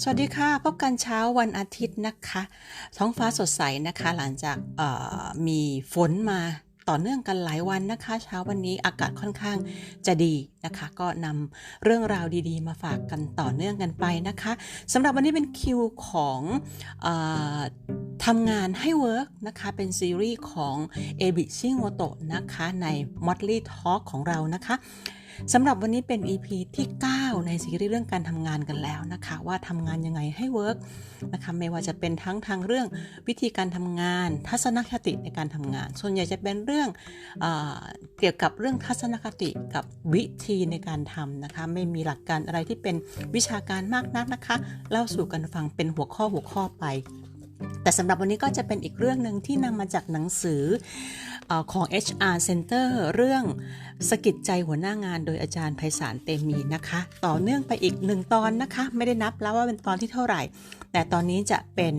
สวัสดีค่ะ พบกันเช้าวันอาทิตย์นะคะ ท้องฟ้าสดใสนะคะ หลังจากมีฝนมาต่อเนื่องกันหลายวันนะคะ เช้าวันนี้อากาศค่อนข้างจะดีนะคะ ก็นำเรื่องราวดีๆ มาฝากกันต่อเนื่องกันไปนะคะสำหรับวันนี้เป็นคิวของอทำงานให้เวิร์กนะคะ เป็นซีรีส์ของเอบิชิงโมโตะนะคะ ใน Motley Talk ของเรานะคะ สำหรับวันนี้เป็น EP ที่ 9 ในซีรีส์เรื่องการทำงานกันแล้วนะคะ ว่าทำงานยังไงให้เวิร์กนะคะไม่ว่าจะเป็นทั้งทางเรื่องวิธีการทำงาน ทัศนคติในการทำงาน ส่วนใหญ่จะเป็นเรื่องเอเกี่ยวกับเรื่องทัศนคติกับวิธีในการทำนะคะ ไม่มีหลักการอะไรที่เป็นวิชาการมากนักนะคะเล่าสู่กันฟังเป็นหัวข้อหัวข้อไป แต่สำหรับวันนี้ก็จะเป็นอีกเรื่องหนึ่งที่นำมาจากหนังสือของ HR Center เรื่องสกิดใจหัวหน้างานโดยอาจารย์ไพศาลเตมีนะคะ ต่อเนื่องไปอีกหนึ่งตอนนะคะ ไม่ได้นับแล้วว่าเป็นตอนที่เท่าไหร่ แต่ตอนนี้จะเป็น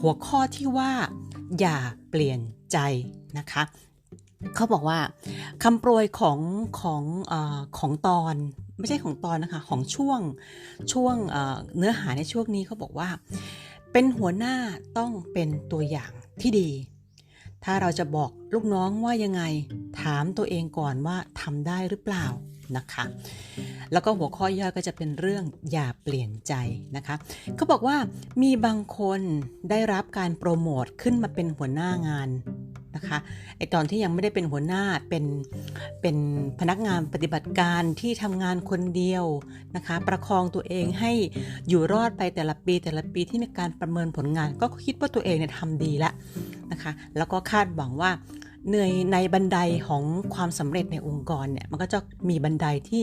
หัวข้อที่ว่าอย่าเปลี่ยนใจนะคะเขาบอกว่าคำโปรยของของอของตอนไม่ใช่ของตอนนะคะ ของช่วงช่วงเนื้อหาในช่วงนี้เขาบอกว่า เป็นหัวหน้าต้องเป็นตัวอย่างที่ดี ถ้าเราจะบอกลูกน้องว่ายังไง ถามตัวเองก่อนว่าทำได้หรือเปล่านะคะ แล้วก็หัวข้อย่อยก็จะเป็นเรื่องอย่าเปลี่ยนใจนะคะเขาบอกว่ามีบางคนได้รับการโปรโมทขึ้นมาเป็นหัวหน้างาน นะคะไอตอนที่ยังไม่ได้เป็นหัวหน้าเป็นเป็นพนักงานปฏิบัติการที่ทำงานคนเดียวนะคะ ประคองตัวเองให้อยู่รอดไปแต่ละปีแต่ละปีที่มีการประเมินผลงาน ก็คิดว่าตัวเองเนี่ยทำดีแล้วนะคะ แล้วก็คาดหวังว่าเหนื่อยในบันไดของความสำเร็จในองค์กรเนี่ยมันก็จะมีบันไดที่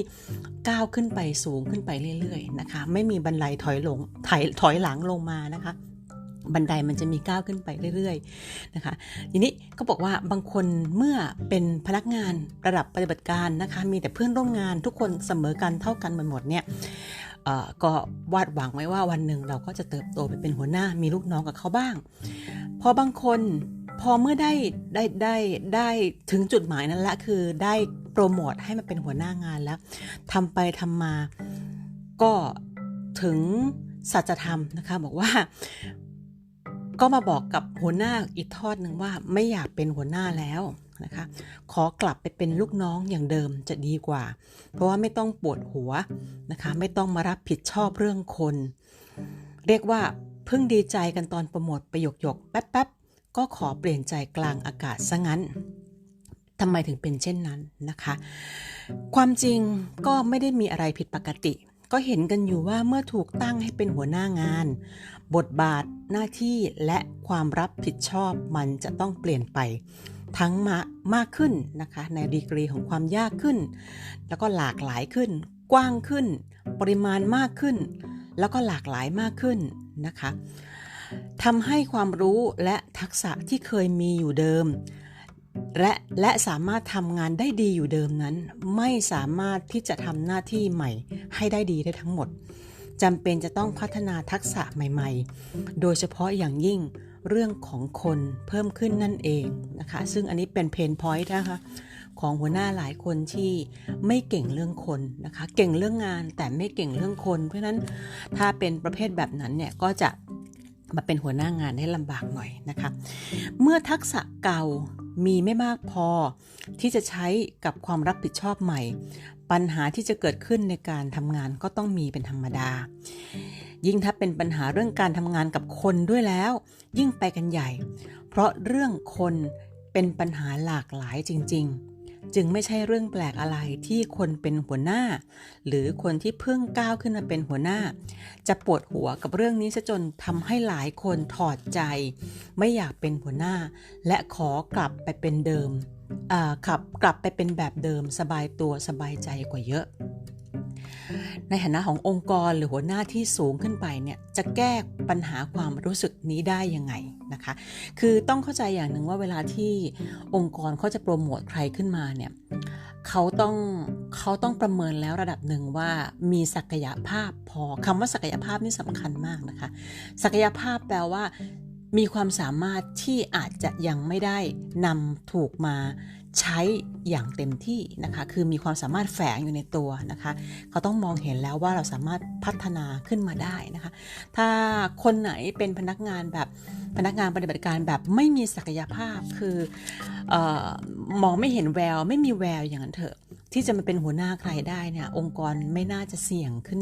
ก้าวขึ้นไปสูงขึ้นไปเรื่อยๆนะคะ ไม่มีบันไดถอยลงถอยถอยหลังลงมานะคะ บันไดมันจะมีก้าวขึ้นไปเรื่อยๆนะคะทีนี้ก็บอกว่าบางคนเมื่อเป็นพนักงานระดับปฏิบัติการนะคะมีแต่เพื่อนร่วมงานทุกคนเสมอกันเท่ากันหมดเนี่ยก็วาดหวังไว้ว่าวันหนึ่งเราก็จะเติบโตไปเป็นหัวหน้ามีลูกน้องกับเขาบ้าง พอบางคนพอเมื่อได้ได้ได้ได้ถึงจุดหมายนั้นละคือได้โปรโมทให้มันเป็นหัวหน้างานแล้วทำไปทำมาก็ถึงสัจธรรมนะคะบอกว่า ก็มาบอกกับหัวหน้าอีกทอดหนึ่งว่าไม่อยากเป็นหัวหน้าแล้วนะคะขอกลับไปเป็นลูกน้องอย่างเดิมจะดีกว่า เพราะว่าไม่ต้องปวดหัวนะคะไม่ต้องมารับผิดชอบเรื่องคน เรียกว่าเพิ่งดีใจกันตอนโปรโมทประโยคยกแป๊บๆก็ขอเปลี่ยนใจกลางอากาศซะงั้นทำไมถึงเป็นเช่นนั้นนะคะ ความจริงก็ไม่ได้มีอะไรผิดปกติ ก็เห็นกันอยู่ว่าเมื่อถูกตั้งให้เป็นหัวหน้างาน บทบาทหน้าที่และความรับผิดชอบมันจะต้องเปลี่ยนไปทั้งมามากขึ้นนะคะในดีกรีของความยากขึ้น แล้วก็หลากหลายขึ้น กว้างขึ้น ปริมาณมากขึ้น แล้วก็หลากหลายมากขึ้นนะคะทำให้ความรู้และทักษะที่เคยมีอยู่เดิม และและสามารถทำงานได้ดีอยู่เดิมนั้น ไม่สามารถที่จะทำหน้าที่ใหม่ให้ได้ดีได้ทั้งหมด จำเป็นจะต้องพัฒนาทักษะใหม่ๆ โดยเฉพาะอย่างยิ่งเรื่องของคนเพิ่มขึ้นนั่นเองนะคะ ซึ่งอันนี้เป็นเพนพอยต์นะคะของหัวหน้าหลายคนที่ไม่เก่งเรื่องคนนะคะ เก่งเรื่องงานแต่ไม่เก่งเรื่องคน เพราะนั้นถ้าเป็นประเภทแบบนั้นเนี่ยก็จะมาเป็นหัวหน้างานให้ลำบากหน่อยนะคะ เมื่อทักษะเก่ามีไม่มากพอที่จะใช้กับความรับผิดชอบใหม่ ปัญหาที่จะเกิดขึ้นในการทำงานก็ต้องมีเป็นธรรมดา ยิ่งถ้าเป็นปัญหาเรื่องการทำงานกับคนด้วยแล้ว ยิ่งไปกันใหญ่ เพราะเรื่องคนเป็นปัญหาหลากหลายจริง ๆ จึงไม่ใช่เรื่องแปลกอะไรที่คนเป็นหัวหน้า หรือคนที่เพิ่งก้าวขึ้นมาเป็นหัวหน้า จะปวดหัวกับเรื่องนี้ซะจนทำให้หลายคนถอดใจ ไม่อยากเป็นหัวหน้า และขอกลับไปเป็นเดิมขับกลับไปเป็นแบบเดิมสบายตัวสบายใจกว่าเยอะ ในฐานะขององค์กรหรือหัวหน้าที่สูงขึ้นไปเนี่ยจะแก้ปัญหาความรู้สึกนี้ได้ยังไงนะคะ คือต้องเข้าใจอย่างหนึ่งว่าเวลาที่องค์กรเขาจะโปรโมทใครขึ้นมาเนี่ยเขาต้องเขาต้องประเมินแล้วระดับหนึ่งว่ามีศักยภาพพอคำว่าศักยภาพนี่สำคัญมากนะคะ ศักยภาพแปลว่า มีความสามารถที่อาจจะยังไม่ได้นำถูกมาใช้อย่างเต็มที่นะคะ คือมีความสามารถแฝงอยู่ในตัวนะคะ เขาต้องมองเห็นแล้วว่าเราสามารถพัฒนาขึ้นมาได้นะคะ ถ้าคนไหนเป็นพนักงานแบบพนักงานปฏิบัติการแบบไม่มีศักยภาพ คือออมองไม่เห็นแวว ไม่มีแววอย่างนั้นเถอะ ที่จะมาเป็นหัวหน้าใครได้เนี่ย องค์กรไม่น่าจะเสี่ยงขึ้น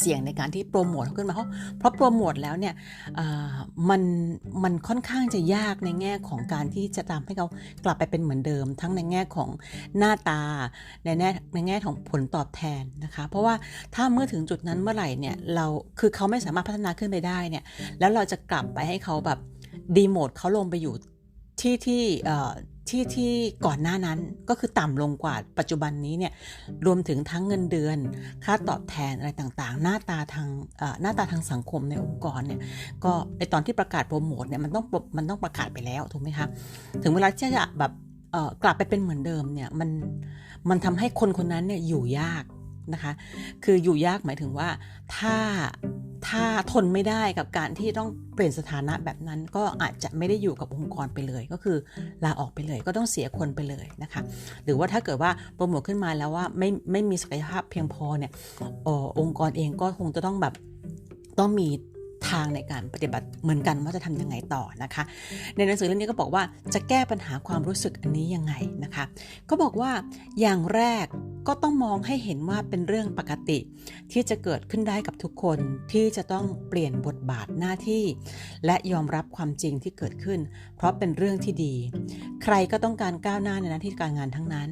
เสี่ยงในการที่โปรโมทขึ้นมาเพราะเพราะโปรโมทแล้วเนี่ยมันมันค่อนข้างจะยากในแง่ของการที่จะทำให้เขากลับไปเป็นเหมือนเดิม ทั้งในแง่ของหน้าตาในแง่ในแง่ของผลตอบแทนนะคะเพราะว่าถ้าเมื่อถึงจุดนั้นเมื่อไหร่เนี่ยเราคือเขาไม่สามารถพัฒนาขึ้นไปได้เนี่ยแล้วเราจะกลับไปให้เขาแบบดีโมดเขาลงไปอยู่ที่ที่ ที่ที่ก่อนหน้านั้นก็คือต่ำลงกว่าปัจจุบันนี้เนี่ยรวมถึงทั้งเงินเดือน ค่าตอบแทนอะไรต่างๆ หน้าตาทางหน้าตาทางสังคมในองค์กรเนี่ยก็ไอตอนที่ประกาศโปรโมทเนี่ยมันต้องมันต้องประกาศไปแล้วถูกไหมคะถึงเวลาที่จะแบบกลับไปเป็นเหมือนเดิมเนี่ยมันมันทำให้คนคนนั้นเนี่ยอยู่ยากนะคะ คืออยู่ยากหมายถึงว่าถ้า ถ้าทนไม่ได้กับการที่ต้องเปลี่ยนสถานะแบบนั้นก็อาจจะไม่ได้อยู่กับองค์กรไปเลย ก็คือลาออกไปเลยก็ต้องเสียคนไปเลยนะคะ หรือว่าถ้าเกิดว่าโปรโมทขึ้นมาแล้วว่าไม่ไม่มีศักยภาพเพียงพอเนี่ยออองค์กรเองก็คงจะต้องแบบต้องมี ทางในการปฏิบัติเหมือนกันว่าจะทำยังไงต่อนะคะ ในหนังสือเล่มนี้ก็บอกว่าจะแก้ปัญหาความรู้สึกอันนี้ยังไงนะคะ ก็บอกว่าอย่างแรกก็ต้องมองให้เห็นว่าเป็นเรื่องปกติ ที่จะเกิดขึ้นได้กับทุกคนที่จะต้องเปลี่ยนบทบาทหน้าที่ และยอมรับความจริงที่เกิดขึ้น เพราะเป็นเรื่องที่ดี ใครก็ต้องการก้าวหน้าในหน้าที่การงานทั้งนั้น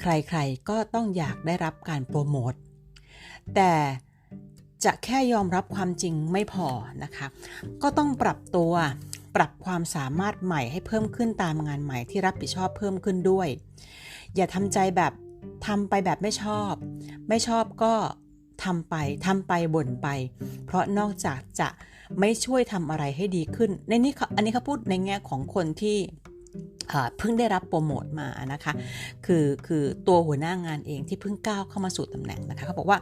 ใครๆก็ต้องอยากได้รับการโปรโมทแต่ จะแค่ยอมรับความจริงไม่พอนะคะ ก็ต้องปรับตัวปรับความสามารถใหม่ให้เพิ่มขึ้นตามงานใหม่ที่รับผิดชอบเพิ่มขึ้นด้วย อย่าทำใจแบบทำไปแบบไม่ชอบ ไม่ชอบก็ทำไปทำไปบ่นไป เพราะนอกจากจะไม่ช่วยทำอะไรให้ดีขึ้น ในนี้เขาอันนี้เขาพูดในแง่ของคนที่ เพิ่งได้รับโปรโมทมานะคะคือคือตัวหัวหน้างานเองที่เพิ่งก้าวเข้ามาสู่ตำแหน่งนะคะเขาบอกว่า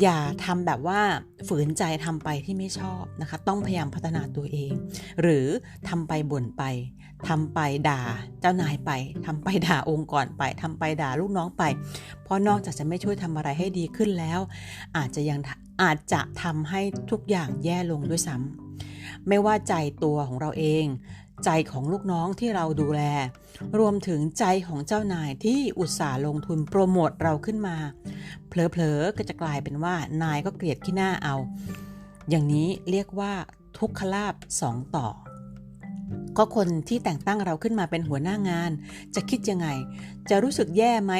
อย่าทำแบบว่าฝืนใจทำไปที่ไม่ชอบนะคะ ต้องพยายามพัฒนาตัวเอง หรือทำไปบ่นไปทำไปด่าเจ้านายไปทำไปด่าองค์กรไปทำไปด่าลูกน้องไป เพราะนอกจากจะไม่ช่วยทำอะไรให้ดีขึ้นแล้ว อาจจะยังอาจจะทำให้ทุกอย่างแย่ลงด้วยซ้ำไม่ว่าใจตัวของเราเอง ใจของลูกน้องที่เราดูแล รวมถึงใจของเจ้านายที่อุตส่าห์ลงทุนโปรโมทเราขึ้นมา เผลอๆก็จะกลายเป็นว่านายก็เกลียดขี้หน้าเอา อย่างนี้เรียกว่าทุกขลาบสองต่อ ก็คนที่แต่งตั้งเราขึ้นมาเป็นหัวหน้างาน จะคิดยังไง จะรู้สึกแย่ไหม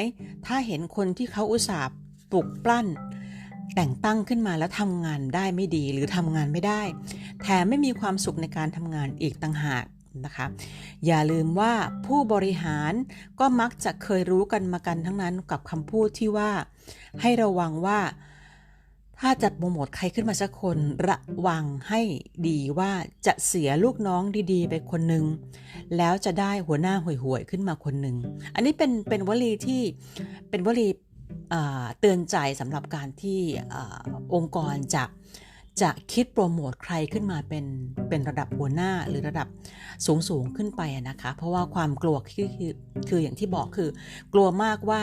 ถ้าเห็นคนที่เขาอุตส่าห์ปลุกปลั้นแต่งตั้งขึ้นมาแล้วทำงานได้ไม่ดีหรือทำงานไม่ได้ แถมไม่มีความสุขในการทำงานอีกต่างหาก นะคะอย่าลืมว่าผู้บริหารก็มักจะเคยรู้กันมากันทั้งนั้นกับคำพูดที่ว่า ให้ระวังว่า ถ้าจะโปรโมทใครขึ้นมาสักคนระวังให้ดีว่าจะเสียลูกน้องดีๆ ไปคนหนึ่งแล้วจะได้หัวหน้าห่วยๆขึ้นมาคนหนึ่งอันนี้เป็นเป็นวลีที่เป็นวลีเตือนใจสำหรับการที่อองค์กรจะ จะคิดโปรโมทใครขึ้นมาเป็นเป็นระดับหัวหน้าหรือระดับสูงสูงขึ้นไปนะคะ เพราะว่าความกลัวคือคือคืออย่างที่บอกคือ กลัวมากว่า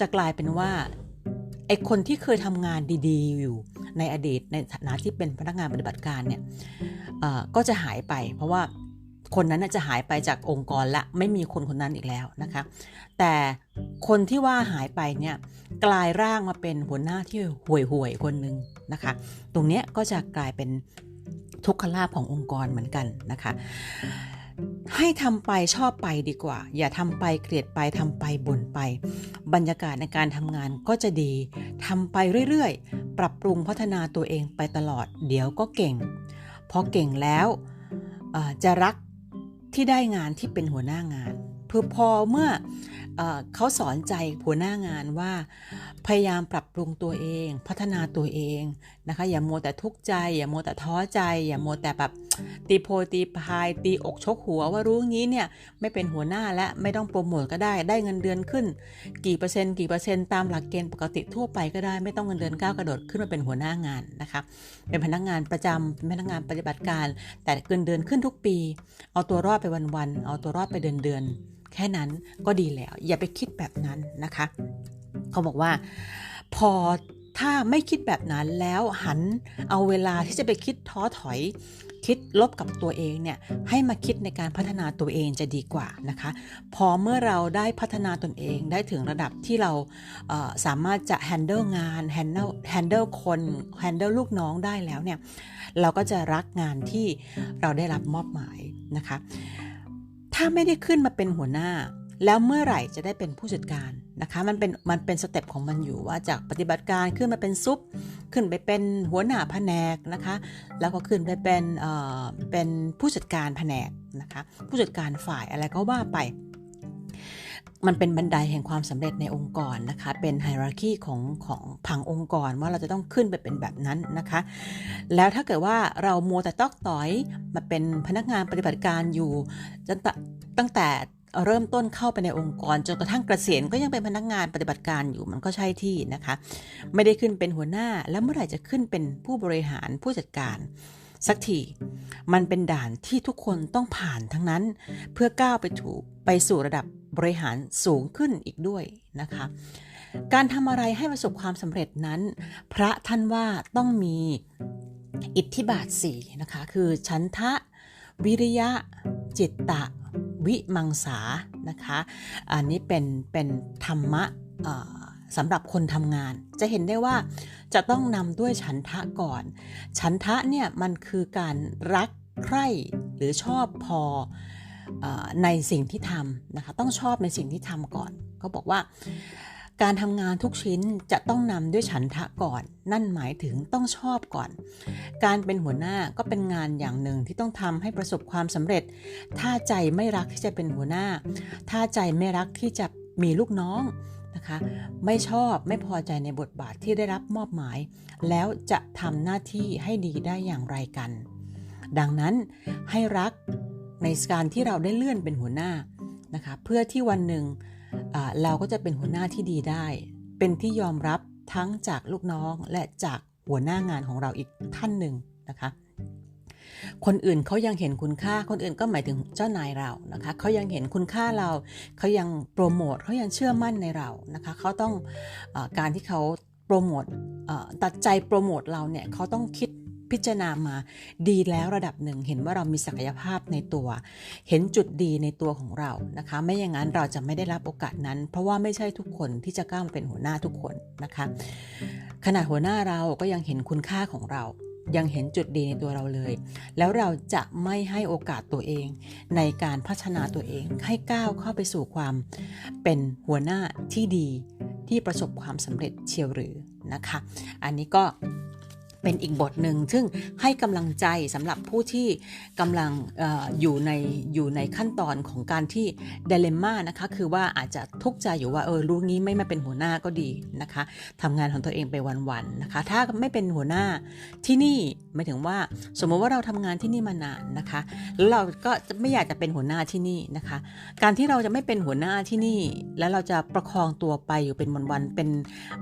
จะกลายเป็นว่าไอคนที่เคยทำงานดี ๆ อยู่ในอดีตในฐานะที่เป็นพนักงานปฏิบัติการเนี่ยก็จะหายไป เพราะว่าคนนั้นจะหายไปจากองค์กรละไม่มีคนคนนั้นอีกแล้วนะคะแต่คนที่ว่าหายไปเนี่ยกลายร่างมาเป็นหัวหน้าที่ห่วยห่วยคนหนึ่ง นะคะ ตรงนี้ก็จะกลายเป็นทุกขลาภขององค์กรเหมือนกันนะคะ ให้ทำไปชอบไปดีกว่า อย่าทำไปเกลียดไปทำไปบ่นไป บรรยากาศในการทำงานก็จะดีทำไปเรื่อยๆ ปรับปรุงพัฒนาตัวเองไปตลอด เดี๋ยวก็เก่งพอเก่งแล้วจะรักที่ได้งานที่เป็นหัวหน้างาน เพื่อพอเมื่อเขาสอนใจหัวหน้างานว่า พยายามปรับปรุงตัวเอง พัฒนาตัวเองนะคะอย่ามัวแต่ทุกข์ใจ อย่ามัวแต่ท้อใจ อย่ามัวแต่แบบตีโพตีพาย ตีอกชกหัวว่ารู้งี้เนี่ยไม่เป็นหัวหน้าและไม่ต้องโปรโมทก็ได้ได้เงินเดือนขึ้น กี่เปอร์เซ็นต์กี่เปอร์เซ็นต์ตามหลักเกณฑ์ปกติทั่วไปก็ได้ไม่ต้องเงินเดือนก้าวกระโดดขึ้นมาเป็นหัวหน้างานนะคะเป็นพนักงานประจำเป็นพนักงานปฏิบัติการ แต่เงินเดือนขึ้นทุกปี เอาตัวรอดไปวันๆเอาตัวรอดไปเดือนๆ แค่นั้นก็ดีแล้ว อย่าไปคิดแบบนั้นนะคะ เขาบอกว่าพอถ้าไม่คิดแบบนั้นแล้วหันเอาเวลาที่จะไปคิดท้อถอย คิดลบกับตัวเองเนี่ยให้มาคิดในการพัฒนาตัวเองจะดีกว่านะคะ พอเมื่อเราได้พัฒนาตนเองได้ถึงระดับที่เราเสามารถจะ handle งาน handle handle คน handle ลูกน้องได้แล้วเนี่ยเราก็จะรักงานที่เราได้รับมอบหมายนะคะ ถ้าไม่ได้ขึ้นมาเป็นหัวหน้า แล้วเมื่อไหร่จะได้เป็นผู้จัดการนะคะมันเป็นมันเป็นสเต็ปของมันอยู่ว่าจากปฏิบัติการขึ้นมาเป็นซุป ขึ้นไปเป็นหัวหน้าแผนกนะคะแล้วก็ขึ้นไปเป็นเอ่อเป็นผู้จัดการแผนกนะคะผู้จัดการฝ่ายอะไรก็ว่าไป มันเป็นบันไดแห่งความสำเร็จในองค์กรนะคะ เป็นไฮรักีของของผังองค์กรว่าเราจะต้องขึ้นไปเป็นแบบนั้นนะคะ แล้วถ้าเกิดว่าเรามัวแต่ตอกต่อยมาเป็นพนักงานปฏิบัติการอยู่จนตั้งแต่เริ่มต้นเข้าไปในองค์กรจนกระทั่งเกษียณก็ยังเป็นพนักงานปฏิบัติการอยู่มันก็ใช่ที่นะคะ ไม่ได้ขึ้นเป็นหัวหน้าแล้วเมื่อไหร่จะขึ้นเป็นผู้บริหารผู้จัดการสักที มันเป็นด่านที่ทุกคนต้องผ่านทั้งนั้น เพื่อก้าวไปถูกไปสู่ระดับ บริหารสูงขึ้นอีกด้วยนะคะ การทำอะไรให้ประสบความสำเร็จนั้น พระท่านว่าต้องมีอิทธิบาทสี่นะคะ คือชันทะ วิริยะ จิตตะ วิมังสานะคะ อันนี้เป็นเป็นธรรมะสำหรับคนทำงาน จะเห็นได้ว่าจะต้องนำด้วยฉันทะก่อน ฉันทะเนี่ยมันคือการรักใคร่หรือชอบพออ ในสิ่งที่ทำนะคะต้องชอบในสิ่งที่ทำก่อนเขาบอกว่า การทำงานทุกชิ้นจะต้องนำด้วยฉันทะก่อน นั่นหมายถึงต้องชอบก่อน การเป็นหัวหน้าก็เป็นงานอย่างหนึ่งที่ต้องทำให้ประสบความสำเร็จ ถ้าใจไม่รักที่จะเป็นหัวหน้า ถ้าใจไม่รักที่จะมีลูกน้องนะคะไม่ชอบไม่พอใจในบทบาทที่ได้รับมอบหมาย แล้วจะทำหน้าที่ให้ดีได้อย่างไรกัน ดังนั้นให้รัก ในการที่เราได้เลื่อนเป็นหัวหน้านะคะเพื่อที่วันหนึ่งเราก็จะเป็นหัวหน้าที่ดีได้ เป็นที่ยอมรับทั้งจากลูกน้องและจากหัวหน้างานของเราอีกท่านหนึ่งนะคะคนอื่นเขายังเห็นคุณค่า คนอื่นก็หมายถึงเจ้านายเรานะคะเขายังเห็นคุณค่าเรา เขายังโปรโมทเขายังเชื่อมั่นในเรานะคะเขาต้องอการที่เขาโปรโมทตัดใจโปรโมทเราเนี่ยเขาต้องคิด พิจารณามาดีแล้วระดับหนึ่ง เห็นว่าเรามีศักยภาพในตัว เห็นจุดดีในตัวของเรานะคะ ไม่อย่างนั้นเราจะไม่ได้รับโอกาสนั้น เพราะว่าไม่ใช่ทุกคนที่จะกล้ามาเป็นหัวหน้าทุกคนนะคะขนาดหัวหน้าเราก็ยังเห็นคุณค่าของเรายังเห็นจุดดีในตัวเราเลย แล้วเราจะไม่ให้โอกาสตัวเอง ในการพัฒนาตัวเอง ให้ก้าวเข้าไปสู่ความเป็นหัวหน้าที่ดีที่ประสบความสำเร็จเชียวหรือนะคะ อันนี้ก็ เป็นอีกบทหนึ่งซึ่งให้กำลังใจสำหรับผู้ที่กำลังออยู่ในอยู่ในขั้นตอนของการที่เดเลม่านะคะคือว่าอาจจะทุกข์ใจอยู่ว่าเออรู้งี้ไม่มาเป็นหัวหน้าก็ดีนะคะทำงานของตัวเองไปวันๆนะคะ ถ้าไม่เป็นหัวหน้าที่นี่หมายถึงว่า สมมติว่าเราทำงานที่นี่มานานนะคะแล้วเราก็ไม่อยากจะเป็นหัวหน้าที่นี่นะคะ การที่เราจะไม่เป็นหัวหน้าที่นี่ แล้วเราจะประคองตัวไปอยู่เป็นวันๆเป็น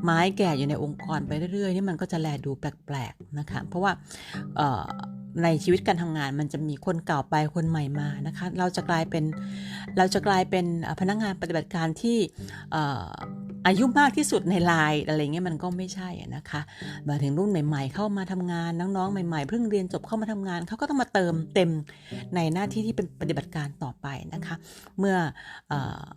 ไม้แก่อยู่ในองค์กรไปเรื่อยๆนี่มันก็จะแลดูแปลกนะคะเพราะว่าในชีวิตการทำงานมันจะมีคนเก่าไปคนใหม่มานะคะ เราจะกลายเป็นเราจะกลายเป็นพนักงานปฏิบัติการที่ อายุมากที่สุดในไลน์อะไรเงี้ยมันก็ไม่ใช่นะคะมาถึงรุ่นใหม่ ๆ เข้ามาทำงานน้องๆ ใหม่ๆ เพิ่งเรียนจบเข้ามาทำงานเขาก็ต้องมาเติมเต็มในหน้าที่ที่เป็นปฏิบัติการต่อไปนะคะ เมื่ออ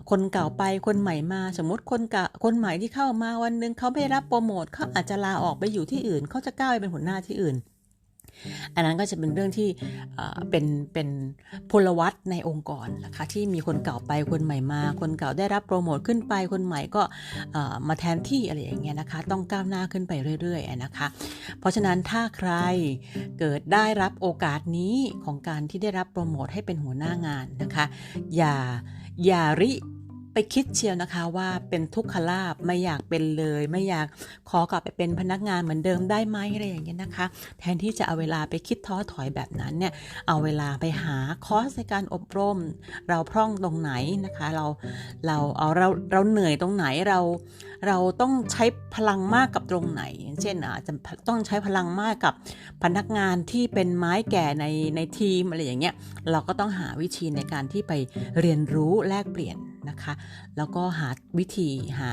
คนเก่าไปคนใหม่มาสมมติคนเก่าคนใหม่ที่เข้ามาวันนึงเขาไม่รับโปรโมทเขาอาจจะลาออกไปอยู่ที่อื่นเขาจะก้าวไปเป็นหัวหน้าที่อื่น อันนั้นก็จะเป็นเรื่องที่เป็นเป็นพลวัตในองค์กรนะคะที่มีคนเก่าไปคนใหม่มา คนเก่าได้รับโปรโมทขึ้นไปคนใหม่ก็มาแทนที่อะไรอย่างเงี้ยนะคะ ต้องก้าวหน้าขึ้นไปเรื่อยๆนะคะ เพราะฉะนั้นถ้าใครเกิดได้รับโอกาสนี้ของการที่ได้รับโปรโมทให้เป็นหัวหน้างานนะคะ อย่าอย่าริ ไปคิดเชียวนะคะว่าเป็นทุกขลาบไม่อยากเป็นเลย ไม่อยากขอกลับไปเป็นพนักงานเหมือนเดิมได้ไหมอะไรอย่างเงี้ยนะคะ แทนที่จะเอาเวลาไปคิดท้อถอยแบบนั้นเนี่ยเอาเวลาไปหาคอร์สในการอบรม เราพร่องตรงไหนนะคะ เราเราเอาเราเราเหนื่อยตรงไหนเรา เราต้องใช้พลังมากกับตรงไหน เช่นอาจจะต้องใช้พลังมากกับพนักงานที่เป็นไม้แก่ในในทีมอะไรอย่างเงี้ยเราก็ต้องหาวิธีในการที่ไปเรียนรู้แลกเปลี่ยน นะคะ แล้วก็หาวิธีหา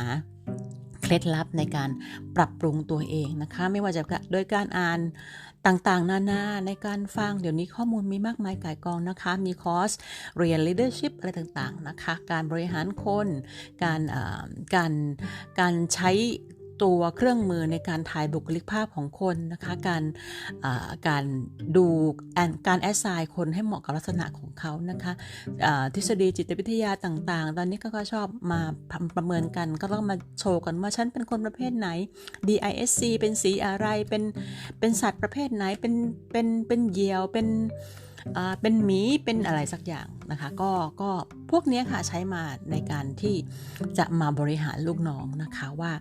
เคล็ดลับในการปรับปรุงตัวเองนะคะ ไม่ว่าจะโดยการอ่านต่างๆ นานาในการฟังเดี๋ยวนี้ข้อมูลมีมากมายก่ายกองนะคะ มีคอร์สเรียน leadership อะไรต่างๆนะคะ การบริหารคน การการการใช้ ตัวเครื่องมือในการถ่ายบุคลิกภาพของคนนะคะ การเอ่อการดูแอนการแอสไซน์คนให้เหมาะกับลักษณะของเขานะคะเอ่อทฤษฎีจิตวิทยาต่างๆ ตอนนี้ก็ก็ชอบมาประเมินกัน ก็ต้องมาโชว์กันว่าฉันเป็นคนประเภทไหน DISC เป็นสีอะไรเป็นเป็นสัตว์ประเภทไหนเป็นเป็นเป็นเหยี่ยวเป็นอ่า เป็นหมีเป็นอะไรสักอย่างนะคะก็ก็พวกเนี้ยค่ะใช้มาในการที่จะมาบริหารลูกน้องนะคะว่า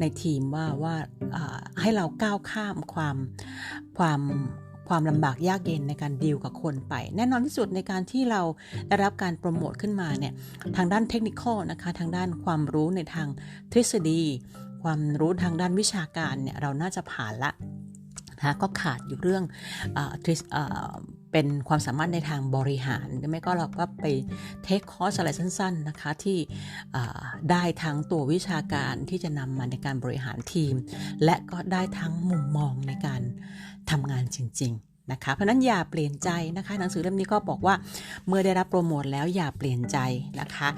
ในทีมว่าว่าให้เราก้าวข้ามความความความลำบากยากเย็นในการดีลกับคนไป แน่นอนที่สุดในการที่เราได้รับการโปรโมทขึ้นมาเนี่ยทางด้านเทคนิคนะคะทางด้านความรู้ในทางทฤษฎี ความรู้ทางด้านวิชาการเนี่ยเราน่าจะผ่านละนะคะก็ขาดอยู่เรื่องอ เป็นความสามารถในทางบริหารหรือไม่ก็เราก็ไปเทคคอร์สอะไรสั้น ๆนะคะ ที่ได้ทั้งตัววิชาการที่จะนำมาในการบริหารทีม และก็ได้ทั้งมุมมองในการทำงานจริง ๆ นะคะเพราะนั้นอย่าเปลี่ยนใจนะคะหนังสือเล่มนี้ก็บอกว่าเมื่อได้รับโปรโมทแล้วอย่าเปลี่ยนใจนะคะ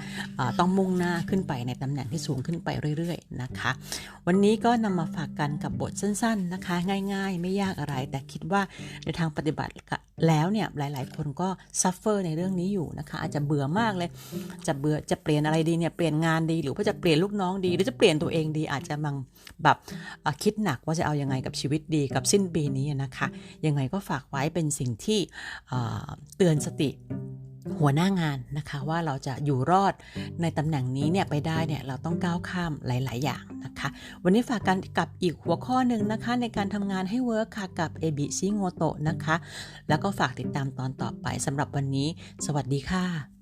ต้องมุ่งหน้าขึ้นไปในตำแหน่งที่สูงขึ้นไปเรื่อยๆนะคะ วันนี้ก็นำมาฝากกันกับบทสั้นๆนะคะ ง่ายๆ ไม่ยากอะไร แต่คิดว่าในทางปฏิบัติแล้วเนี่ยหลายๆ คนก็ซัฟเฟอร์ในเรื่องนี้อยู่นะคะอาจจะเบื่อมากเลย จะเบื่อจะเปลี่ยนอะไรดีเนี่ยเปลี่ยนงานดี หรือว่าจะเปลี่ยนลูกน้องดี หรือจะเปลี่ยนตัวเองดีอาจจะมังแบบคิดหนักว่าจะเอายังไงกับชีวิตดีกับสิ้นปีนี้นะคะ ยังไงก็ฝากไว้เป็นสิ่งที่เตือนสติหัวหน้างานนะคะว่าเราจะอยู่รอดในตำแหน่งนี้เนี่ยไปได้เนี่ยเราต้องก้าวข้ามหลาย ๆ อย่างนะคะ วันนี้ฝากกันกับอีกหัวข้อหนึ่งนะคะในการทำงานให้เวิร์คค่ะกับเอบิซิโงโตะนะคะ แล้วก็ฝากติดตามตอนต่อไปสำหรับวันนี้ สวัสดีค่ะ